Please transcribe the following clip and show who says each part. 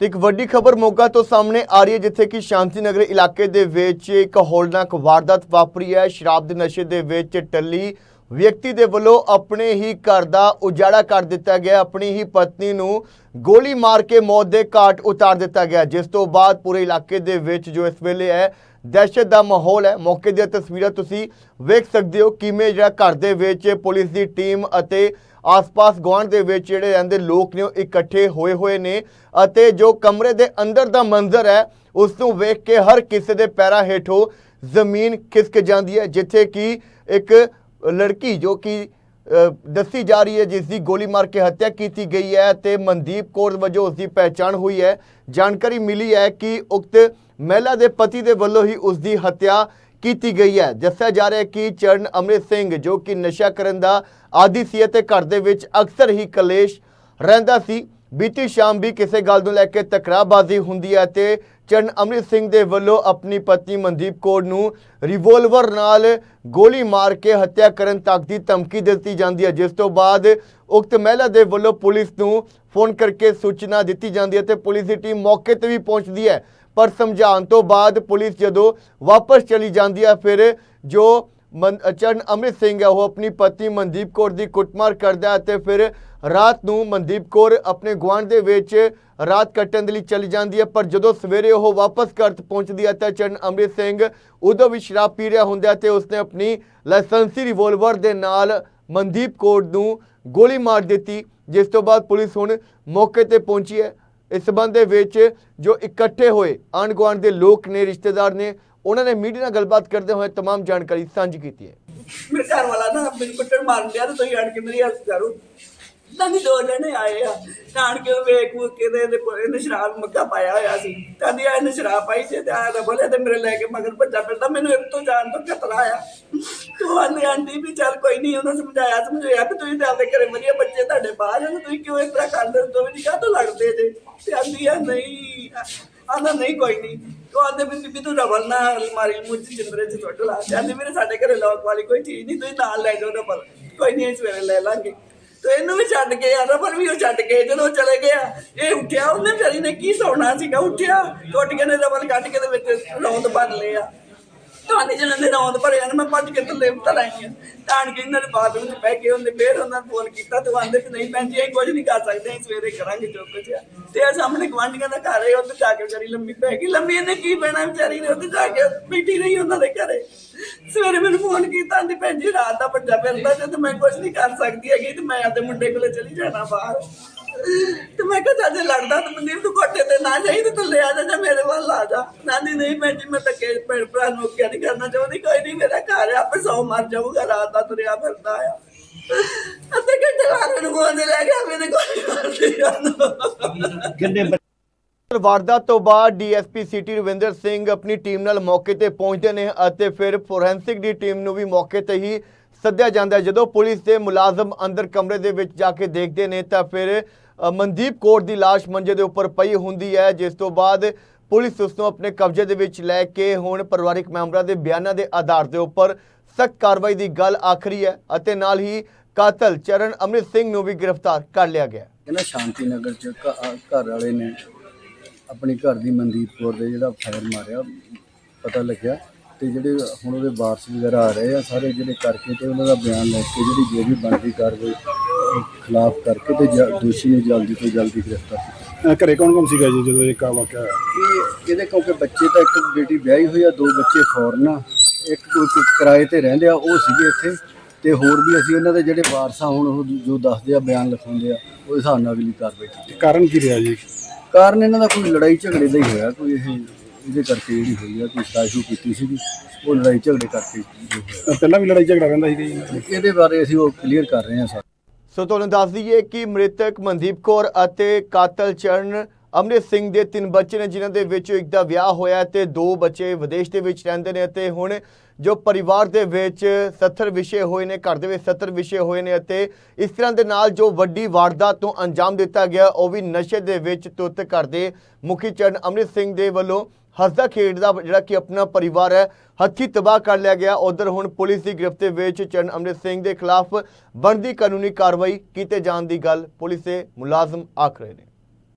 Speaker 1: ਤੇ ਇੱਕ ਵੱਡੀ ਖਬਰ ਮੋਗਾ ਤੋਂ ਸਾਹਮਣੇ ਆ ਰਹੀ ਹੈ, ਜਿੱਥੇ ਕਿ ਸ਼ਾਂਤੀ ਨਗਰ ਇਲਾਕੇ ਦੇ ਵਿੱਚ ਇੱਕ ਹੋਲਨਾਕ ਵਾਰਦਾਤ ਵਾਪਰੀ ਹੈ। ਸ਼ਰਾਬ ਦੇ ਨਸ਼ੇ ਦੇ ਵਿੱਚ ਟੱਲੀ ਵਿਅਕਤੀ ਦੇ ਵੱਲੋਂ ਆਪਣੇ ਹੀ ਘਰ ਦਾ ਉਜਾੜਾ ਕਰ ਦਿੱਤਾ ਗਿਆ। ਆਪਣੀ ਹੀ ਪਤਨੀ ਨੂੰ ਗੋਲੀ ਮਾਰ ਕੇ ਮੌਤ ਦੇ ਘਾਟ ਉਤਾਰ ਦਿੱਤਾ ਗਿਆ। ਜਿਸ ਤੋਂ ਬਾਅਦ ਪੂਰੇ ਇਲਾਕੇ ਦੇ ਵਿੱਚ ਜੋ ਇਸ ਵੇਲੇ ਹੈ, ਦਹਿਸ਼ਤ ਦਾ ਮਾਹੌਲ ਹੈ। ਮੌਕੇ ਦੀਆਂ ਤਸਵੀਰਾਂ ਤੁਸੀਂ ਵੇਖ ਸਕਦੇ ਹੋ। ਕਿਵੇਂ ਜਿਹੜਾ ਘਰ ਦੇ ਵਿੱਚ ਪੁਲਿਸ ਦੀ ਟੀਮ ਅਤੇ ਆਸ-ਪਾਸ ਗੁਆਂਢ ਦੇ ਵਿੱਚ ਜਿਹੜੇ ਰਹਿੰਦੇ ਲੋਕ ਨੇ ਉਹ ਇਕੱਠੇ ਹੋਏ ਹੋਏ ਨੇ ਅਤੇ ਜੋ ਕਮਰੇ ਦੇ ਅੰਦਰ ਦਾ ਮੰਜ਼ਰ ਹੈ, ਉਸ ਨੂੰ ਵੇਖ ਕੇ ਹਰ ਕਿਸੇ ਦੇ ਪੈਰਾਂ ਹੇਠੋਂ ਜ਼ਮੀਨ ਖਿਸਕ ਜਾਂਦੀ ਹੈ, ਜਿੱਥੇ ਕਿ ਇੱਕ ਲੜਕੀ ਜੋ ਕਿ ਦੱਸੀ ਜਾ ਰਹੀ ਹੈ ਜਿਸ ਦੀ ਗੋਲੀ ਮਾਰ ਕੇ ਹੱਤਿਆ ਕੀਤੀ ਗਈ ਹੈ ਤੇ ਮਨਦੀਪ ਕੌਰ ਵਜੋਂ ਉਸ ਦੀ ਪਹਿਚਾਣ ਹੋਈ ਹੈ। ਜਾਣਕਾਰੀ ਮਿਲੀ ਹੈ ਕਿ ਉਕਤ ਮਹਿਲਾ ਦੇ ਪਤੀ ਦੇ ਵੱਲੋਂ ਹੀ ਉਸ ਦੀ ਹੱਤਿਆ ਕੀਤੀ ਗਈ ਹੈ। ਦੱਸਿਆ ਜਾ ਰਿਹਾ ਹੈ ਕਿ ਚਰਨ ਅੰਮ੍ਰਿਤ ਸਿੰਘ, ਜੋ ਕਿ ਨਸ਼ਾ ਕਰਨ ਦਾ ਆਦੀ ਸੀ ਅਤੇ ਘਰ ਦੇ ਵਿੱਚ ਅਕਸਰ ਹੀ ਕਲੇਸ਼ ਰਹਿੰਦਾ ਸੀ, ਬੀਤੀ ਸ਼ਾਮ ਵੀ ਕਿਸੇ ਗੱਲ ਨੂੰ ਲੈ ਕੇ ਤਕਰਾਬਾਜ਼ੀ ਹੁੰਦੀ ਹੈ ਤੇ ਚਰਨ ਅੰਮ੍ਰਿਤ ਸਿੰਘ ਦੇ ਵੱਲੋਂ ਆਪਣੀ ਪਤਨੀ ਮਨਦੀਪ ਕੌਰ ਨੂੰ ਰਿਵੋਲਵਰ ਨਾਲ ਗੋਲੀ ਮਾਰ ਕੇ ਹੱਤਿਆ ਕਰਨ ਤੱਕ ਦੀ ਧਮਕੀ ਦਿੱਤੀ ਜਾਂਦੀ ਹੈ। ਜਿਸ ਤੋਂ ਬਾਅਦ ਉਕਤ ਮਹਿਲਾ ਦੇ ਵੱਲੋਂ ਪੁਲਿਸ ਨੂੰ ਫੋਨ ਕਰਕੇ ਸੂਚਨਾ ਦਿੱਤੀ ਜਾਂਦੀ ਹੈ ਤੇ ਪੁਲਿਸ ਦੀ ਟੀਮ ਮੌਕੇ ਤੇ ਵੀ ਪਹੁੰਚਦੀ ਹੈ। ਪਰ ਸਮਝਾਉਣ ਤੋਂ ਬਾਅਦ ਪੁਲਿਸ ਜਦੋਂ ਵਾਪਸ ਚਲੀ ਜਾਂਦੀ ਹੈ, ਫਿਰ ਜੋ ਮਨ, ਚਰਨ ਅੰਮ੍ਰਿਤ ਸਿੰਘ ਹੈ, ਉਹ ਆਪਣੀ ਪਤਨੀ ਮਨਦੀਪ ਕੌਰ ਦੀ ਕੁੱਟਮਾਰ ਕਰਦਾ ਹੈ ਤੇ ਫਿਰ ਰਾਤ ਨੂੰ ਮਨਦੀਪ ਕੌਰ ਆਪਣੇ ਗੁਆਂਢ ਦੇ ਵਿੱਚ ਰਾਤ ਕੱਟਣ ਦੇ ਲਈ ਚਲੀ ਜਾਂਦੀ ਹੈ, ਪਰ ਜਦੋਂ ਸਵੇਰੇ ਉਹ ਵਾਪਸ ਘਰ ਪਹੁੰਚਦੀ ਹੈ ਤਾਂ ਚਰਨ ਅੰਮ੍ਰਿਤ ਸਿੰਘ ਉਦੋਂ ਵੀ ਸ਼ਰਾਬ ਪੀ ਰਿਹਾ ਹੁੰਦਾ ਹੈ ਤੇ ਉਸਨੇ ਆਪਣੀ ਲਾਇਸੈਂਸੀ ਰਿਵੋਲਵਰ ਦੇ ਨਾਲ ਮਨਦੀਪ ਕੌਰ ਨੂੰ ਗੋਲੀ ਮਾਰ ਦਿੱਤੀ, ਜਿਸ ਤੋਂ ਬਾਅਦ ਪੁਲਿਸ ਹੁਣ ਮੌਕੇ ਤੇ ਪਹੁੰਚੀ ਹੈ। ਇਸ ਸਬੰਧ ਦੇ ਵਿੱਚ ਜੋ ਇਕੱਠੇ ਹੋਏ ਆਂਢ ਗੁਆਂਢ ਦੇ ਲੋਕ ਨੇ ਰਿਸ਼ਤੇਦਾਰ ਨੇ ਉਹਨਾਂ ਨੇ ਮੀਡੀਆ ਨਾਲ ਗੱਲਬਾਤ ਕਰਦੇ ਹੋਏ तमाम ਜਾਣਕਾਰੀ ਸਾਂਝੀ ਕੀਤੀ ਹੈ
Speaker 2: ਮੇਰੇ ਘਰ ਵਾਲਾ ਨਾ ਮੈਨੂੰ ਕੁੱਟਣ ਮਾਰਨ ਡਿਆ ਤੇ ਤੁਸੀਂ ਆਣ ਕੇ ਮੇਰੀ ਹੈਲਪ ਕਰੋ ਤਾਂ ਵੀ ਦੋ ਜਣੇ ਆਏ ਆ। ਆਣ ਕੇ ਉਹ ਵੇਖ ਵੂਖ ਕੇ ਤੇ ਇਹਦੇ ਕੋਲ ਇਹਨੇ ਸ਼ਰਾਬ ਮੱਗਾ ਪਾਇਆ ਹੋਇਆ ਸੀ। ਕਹਿੰਦੀ ਆ ਇਹਨੇ ਸ਼ਰਾਬ ਪਾਈ ਸੀ ਤੇ ਆ ਤਾਂ ਬੋਲੇ ਤੇ ਮੇਰੇ ਲੈ ਕੇ ਮਗਰ ਭੱਜਾ ਫਿਰਦਾ। ਮੈਨੂੰ ਇੱਕ ਤੋਂ ਜਾਣ ਤੋਂ ਖਤਰਾ ਆਇਆ। ਤੂੰ ਆਂਦੀ ਆਂਦੀ ਵੀ ਚੱਲ ਕੋਈ ਨਹੀਂ, ਉਹਨਾਂ ਸਮਝਾਇਆ ਸਮਝਾਇਆ ਕਿ ਤੁਸੀਂ ਤਾਂ ਆਪਦੇ ਘਰੇ ਵਧੀਆ ਬੱਚੇ ਤੁਹਾਡੇ ਬਾਹਰ ਹਨ ਤੁਸੀਂ ਕਿਉਂ ਇਸ ਤਰ੍ਹਾਂ ਕਰਦੇ ਹੋ? ਦੋਵੇਂ ਜੀ ਕਾਹਤੋਂ ਲੜਦੇ ਜੇ? ਤੇ ਆਂਦੀ ਆ, ਨਹੀਂ ਆਂਦਾ ਨਹੀਂ ਕੋਈ ਨਹੀਂ। ਉਹ ਆਂਦੇ ਵੀ ਬੀਬੀ ਤੂੰ ਰਬਲ ਨਾ ਅਲਮਾਰੀ ਮੁੱਝ ਜਿੰਦਰੇ ਚ ਸੁੱਟ ਲਾ। ਜਾਂਦੇ ਮੇਰੇ ਸਾਡੇ ਘਰੇ ਲੋਕ ਵਾਲੀ ਕੋਈ ਚੀਜ਼ ਨਹੀਂ, ਤੁਸੀਂ ਨਾਲ ਲੈ ਜਾਓ ਰਬਲ ਕੋਈ ਨਹੀਂ, ਅਸੀਂ ਸਵੇਰੇ ਲੈ ਲਾਂਗੇ। ਤੇ ਇਹਨੂੰ ਵੀ ਛੱਡ ਕੇ ਆ ਰਵਲ ਵੀ ਉਹ ਛੱਡ ਕੇ ਜਦੋਂ ਉਹ ਚਲੇ ਗਿਆ, ਇਹ ਉੱਠਿਆ ਉਹਨੇ ਵਿਚਾਰੀ ਨੇ ਕੀ ਸੌਣਾ ਸੀਗਾ? ਉੱਠਿਆ ਟੁੱਟ ਕੇ ਨੇ ਰਵਲ ਕੱਢ ਕੇ ਦੇ ਵਿੱਚ ਰੌਂਦ ਭਰ ਲਿਆ। ਤੁਹਾਡੇ ਜਿਹਨਾਂ ਦੇ ਰੌਂਦ ਭਰਿਆ ਨੇ ਮੈਂ ਭੱਜ ਕੇ ਥੱਲੇ ਉਤਰ ਆਈ ਹਾਂ। ਤਾਂ ਕਿ ਇਹਨਾਂ ਦੇ ਬਾਥਰੂਮ 'ਚ ਬਹਿ ਕੇ ਉਹਨੇ ਫੇਰ ਉਹਨਾਂ ਨੂੰ ਫੋਨ ਕੀਤਾ ਤੇ ਉਹ ਆਂਦੇ ਕਿ ਨਹੀਂ ਭੈਣ ਜੀ, ਅਸੀਂ ਕੁਝ ਨਹੀਂ ਕਰ ਸਕਦੇ, ਅਸੀਂ ਸਵੇਰੇ ਕਰਾਂਗੇ ਜੋ ਕੁਝ ਆ ਤੇ ਇਹ ਸਾਹਮਣੇ ਗਵਾਂਢੀਆਂ ਦਾ ਘਰ ਹੈ, ਉੱਥੇ ਜਾ ਕੇ ਵਿਚਾਰੀ ਲੰਮੀ ਪੈ ਗਈ। ਲੰਮੀ ਇਹਨੇ ਕੀ ਪੈਣਾ ਵਿਚਾਰੀ ਨੇ? ਉੱਥੇ ਜਾ ਕੇ ਬੈਠੀ ਰਹੀ ਉਹਨਾਂ ਦੇ ਘਰੇ। ਸਵੇਰੇ ਮੈਨੂੰ ਫੋਨ ਕੀਤਾ, ਆਂਦੀ ਭੈਣ ਜੀ, ਰਾਤ ਦਾ ਭੱਜਾ ਫਿਰਦਾ ਜੇ ਤੇ ਮੈਂ ਕੁਝ ਨਹੀਂ ਕਰ ਸਕਦੀ ਹੈਗੀ ਤੇ ਮੈਂ ਆਪਦੇ ਮੁੰਡੇ ਕੋਲੇ ਚਲੀ ਜਾਣਾ ਬਾਹਰ। ਤੇ ਮੈਂ ਕਿਹਾ ਚਾਚੇ ਲੜਦਾ ਤੇ ਮਨਦੀਪ ਤੂੰ ਕੋਟੇ ਤੇ ਨਾ ਜਾਈ ਤੇ ਤੂੰ ਲੈ ਆ ਜਾ ਮੇਰੇ ਵੱਲ ਆ ਜਾ। ਨਾਨੀ, ਨਹੀਂ ਭੈਣ ਜੀ, ਮੈਂ ਧੱਕੇ ਭੈਣ ਭਰਾ ਨੂੰ ਕਿਹਾ ਨਹੀਂ ਕਰਨਾ ਚਾਹੁੰਦੀ ਕੋਈ ਨਹੀਂ, ਮੇਰਾ ਘਰ ਆਪੇ ਸੌ ਮਰ ਜਾਊਗਾ, ਰਾਤ ਦਾ ਤੁਰਿਆ ਫਿਰਦਾ ਆ। ਅੱਧੇ ਘੰਟੇ ਬਾਅਦ ਮੈਨੂੰ ਗੋਦ ਲੈ ਗਿਆ, ਮੇਰੇ ਕੋਲ
Speaker 3: ਕਿੰਨੇ
Speaker 1: ਵਾਰਦਾਤ ਤੋਂ ਬਾਅਦ ਡੀਐਸਪੀ ਸਿਟੀ ਰਵਿੰਦਰ ਸਿੰਘ ਆਪਣੀ ਟੀਮ ਨਾਲ ਮੌਕੇ ਤੇ ਪਹੁੰਚਦੇ ਨੇ ਅਤੇ ਫਿਰ ਫੋਰੈਂਸਿਕ ਦੀ ਟੀਮ ਨੂੰ ਵੀ ਮੌਕੇ ਤੇ ਹੀ ਸੱਦਿਆ ਜਾਂਦਾ ਜਦੋਂ ਪੁਲਿਸ ਦੇ ਮੁਲਾਜ਼ਮ ਅੰਦਰ ਕਮਰੇ ਦੇ ਵਿੱਚ ਜਾ ਕੇ ਦੇਖਦੇ ਨੇ ਤਾਂ ਫਿਰ ਮਨਦੀਪ ਕੌਰ ਦੀ ਲਾਸ਼ ਮੰਜੇ ਦੇ ਉੱਪਰ ਪਈ ਹੁੰਦੀ ਹੈ, ਜਿਸ ਤੋਂ ਬਾਅਦ ਪੁਲਿਸ ਉਸ ਨੂੰ ਆਪਣੇ ਕਬਜ਼ੇ ਦੇ ਵਿੱਚ ਲੈ ਕੇ ਹੁਣ ਪਰਿਵਾਰਕ ਮੈਂਬਰਾਂ ਦੇ ਬਿਆਨਾਂ ਦੇ ਆਧਾਰ ਦੇ ਉੱਪਰ ਸਖਤ ਕਾਰਵਾਈ ਦੀ ਗੱਲ ਆਖਰੀ ਹੈ ਅਤੇ ਨਾਲ ਹੀ ਕਾਤਲ ਚਰਨ ਅੰਮ੍ਰਿਤ ਸਿੰਘ ਨੂੰ ਵੀ ਗ੍ਰਿਫਤਾਰ ਕਰ ਲਿਆ ਗਿਆ
Speaker 3: ਇਹਨਾਂ ਸ਼ਾਂਤੀ ਨਗਰ ਚ ਘਰ ਵਾਲੇ ਨੇ ਆਪਣੀ ਘਰ ਦੀ ਮਨਦੀਪ ਕੌਰ ਦੇ ਜਿਹੜਾ ਫਾਇਰ ਮਾਰਿਆ, ਪਤਾ ਲੱਗਿਆ ਤੇ ਜਿਹੜੇ ਹੁਣ ਉਹਦੇ ਵਾਰਸ ਵਗੈਰਾ ਆ ਰਹੇ ਆ, ਸਾਰੇ ਜਿਹੜੇ ਕਰਕੇ ਤੇ ਉਹਨਾਂ ਦਾ ਬਿਆਨ ਲੈ ਕੇ ਜਿਹੜੀ ਜੋ ਵੀ ਬਣਦੀ ਕਾਰਵਾਈ ਖਿਲਾਫ ਕਰਕੇ ਤੇ ਦੋਸ਼ੀ ਨੂੰ ਜਲਦੀ ਤੋਂ ਜਲਦੀ ਗ੍ਰਿਫਤਾਰ ਕੀਤਾ
Speaker 4: ਅਹ ਘਰੇ ਕੌਣ ਕੌਣ ਸੀਗਾ ਜੀ ਜਦੋਂ ਇਹ ਕਾ ਵਾਕਿਆ ਹੋਇਆ?
Speaker 3: ਇਹ ਇਹਦੇ ਕਿਉਂਕਿ ਬੱਚੇ ਤਾਂ ਇੱਕ ਬੇਟੀ ਵਿਆਹੀ ਹੋਈ ਆ ਦੋ ਬੱਚੇ ਫੋਰਨ ਆ। ਇੱਕ ਕੋਈ ਕੋਈ ਕਿਰਾਏ ਤੇ ਰਹਿੰਦੇ ਆ ਉਹ ਸੀਗੇ ਇੱਥੇ। ਤੇ ਹੋਰ ਵੀ ਅਸੀਂ ਇਹਨਾਂ ਦੇ ਜਿਹੜੇ ਵਾਰਸ ਹੁਣ ਉਹ ਜੋ ਦੱਸਦੇ ਆ ਬਿਆਨ ਲਿਖਾਉਂਦੇ ਆ ਉਹ ਹਿਸਾਬ ਨਾਲ ਅਗਲੀ ਕਾਰਵਾਈ ਕੀਤੀ।
Speaker 4: ਤੇ ਕਾਰਨ ਕੀ ਰਿਹਾ ਜੀ?
Speaker 3: ਕਾਰਨ ਇਹਨਾਂ ਦਾ ਕੋਈ ਲੜਾਈ ਝਗੜੇ ਦਾ ਹੀ ਹੋਇਆ ਕੋਈ ਇਹ ਇਹਦੇ ਕਰਕੇ ਜਿਹੜੀ ਹੋਈ ਆ ਕੋਈ ਸਾਜ਼ਿਸ਼ ਕੀਤੀ ਸੀਗੀ ਉਹ ਲੜਾਈ ਝਗੜੇ ਕਰਕੇ ਜੋ ਹੋਇਆ।
Speaker 4: ਅਹ ਪਹਿਲਾਂ ਵੀ ਲੜਾਈ ਝਗੜਾ ਰਹਿੰਦਾ ਸੀ ਜੀ?
Speaker 3: ਇਹਦੇ ਬਾਰੇ ਅਸੀਂ ਉਹ ਕਲੀਅਰ ਕਰ ਰਹੇ ਹਾਂ ਸਰ।
Speaker 1: ਸੋ ਤੁਹਾਨੂੰ ਦੱਸ ਦਈਏ ਕਿ ਮ੍ਰਿਤਕ ਮਨਦੀਪ ਕੌਰ ਅਤੇ ਕਾਤਲ ਚਰਨ ਅੰਮ੍ਰਿਤ ਸਿੰਘ ਦੇ ਤਿੰਨ ਬੱਚੇ ਨੇ, ਜਿਨ੍ਹਾਂ ਦੇ ਵਿੱਚੋਂ ਇੱਕ ਦਾ ਵਿਆਹ ਹੋਇਆ ਹੈ ਤੇ ਦੋ ਬੱਚੇ ਵਿਦੇਸ਼ ਦੇ ਵਿੱਚ ਰਹਿੰਦੇ ਨੇ ਅਤੇ ਹੁਣ ਜੋ ਪਰਿਵਾਰ ਦੇ ਵਿੱਚ 70 ਵਿਸ਼ੇ ਹੋਏ ਨੇ, ਘਰ ਦੇ ਵਿੱਚ 70 ਵਿਸ਼ੇ ਹੋਏ ਨੇ ਅਤੇ ਇਸ ਤਰ੍ਹਾਂ ਦੇ ਨਾਲ ਜੋ ਵੱਡੀ ਵਾਰਦਾਤ ਨੂੰ ਅੰਜਾਮ ਦਿੱਤਾ ਗਿਆ, ਉਹ ਵੀ ਨਸ਼ੇ ਦੇ ਵਿੱਚ ਤੁੱਤ ਘਰ ਦੇ ਮੁਖੀ ਚਰਨ ਅੰਮ੍ਰਿਤ ਸਿੰਘ ਦੇ ਵੱਲੋਂ ਹੱਸਦਾ ਖੇਡਦਾ ਜਿਹੜਾ ਕਿ ਆਪਣਾ ਪਰਿਵਾਰ ਹੈ, ਹੱਥੀ ਤਬਾਹ ਕਰ ਲਿਆ ਗਿਆ। ਉਧਰ ਹੁਣ ਪੁਲਿਸ ਦੀ ਗ੍ਰਿਫਤ ਵਿੱਚ ਚਰਨ ਅੰਮ੍ਰਿਤ ਸਿੰਘ ਦੇ ਖਿਲਾਫ ਬਣਦੀ ਕਾਨੂੰਨੀ ਕਾਰਵਾਈ ਕੀਤੇ ਜਾਣ ਦੀ ਗੱਲ ਪੁਲਿਸ ਦੇ ਮੁਲਾਜ਼ਮ ਆਖ ਰਹੇ ਨੇ।